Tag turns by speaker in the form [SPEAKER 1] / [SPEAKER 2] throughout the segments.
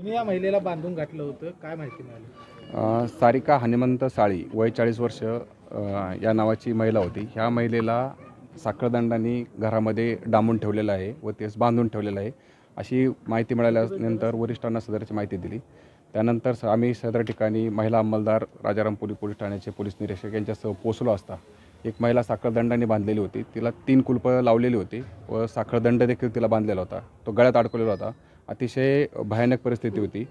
[SPEAKER 1] तुम्ही या महिलेला बांधून घातलं होतं? काय माहिती मिळाली?
[SPEAKER 2] सारिका हनुमंत साळी वय चाळीस वर्ष या नावाची महिला होती. ह्या महिलेला साखळदंडाने घरामध्ये डांबून ठेवलेलं आहे व तेच बांधून ठेवलेलं आहे. अशी माहिती मिळाल्यानंतर वरिष्ठांना सदरची माहिती दिली. त्यानंतर स- आम्ही सदर ठिकाणी महिला अंमलदार राजारामपुरी पोलीस ठाण्याचे पोलीस निरीक्षक यांच्यासह पोचलो असता. एक महिला साखळदंडाने बांधलेली होती. तिला तीन कुलपं लावलेली होती व साखळदंड देखील तिला बांधलेला होता. तो गळ्यात अडकलेला होता. अतिशय भयानक परिस्थिती होती.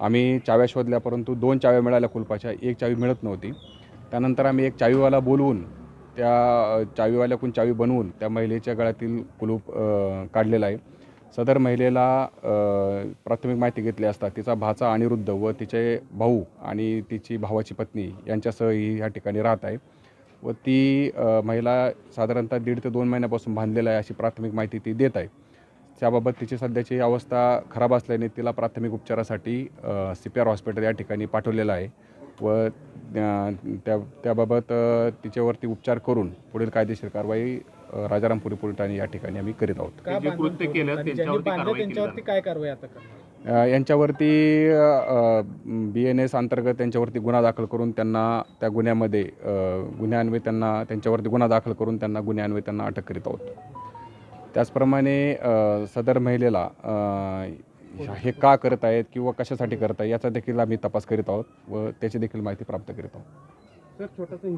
[SPEAKER 2] आम्ही चाव्या शोधल्या परंतु दोन चाव्या मिळाल्या कुलपाच्या. एक चावी मिळत नव्हती. त्यानंतर आम्ही एक चावीवाला बोलवून त्या चावीवाल्याकून चावी बनवून त्या महिलेच्या गळ्यातील कुलूप काढलेला आहे. सदर महिलेला प्राथमिक माहिती घेतली असता तिचा भाचा अनिरुद्ध व तिचे भाऊ आणि तिची भावाची पत्नी यांच्यासह ही ह्या ठिकाणी राहत आहे. व ती महिला साधारणतः दीड ते दोन महिन्यापासून बांधलेला आहे अशी प्राथमिक माहिती ती देत आहे. त्याबाबत तिची सध्याची अवस्था खराब असल्याने तिला प्राथमिक उपचारासाठी सी पी आर हॉस्पिटल या ठिकाणी पाठवलेलं आहे. व त्या त्याबाबत तिच्यावरती उपचार करून पुढील कायदेशीर कारवाई राजारामपुरी पोलीस ठाणे या ठिकाणी आम्ही करीत आहोत.
[SPEAKER 1] काय कारवाई आता
[SPEAKER 2] यांच्यावरती बी एन एस अंतर्गत त्यांच्यावरती गुन्हा दाखल करून त्यांना त्या गुन्ह्यामध्ये गुन्ह्यान्वये त्यांना त्यांच्यावरती गुन्हा दाखल करून त्यांना गुन्ह्यान्वये त्यांना अटक करीत आहोत. त्याचप्रमाणे सदर महिलेला हे का करत आहेत किंवा कशासाठी करत आहेत याचा देखील आम्ही तपास करीत आहोत व त्याची देखील माहिती प्राप्त करीत आहोत.
[SPEAKER 1] सर छोटासा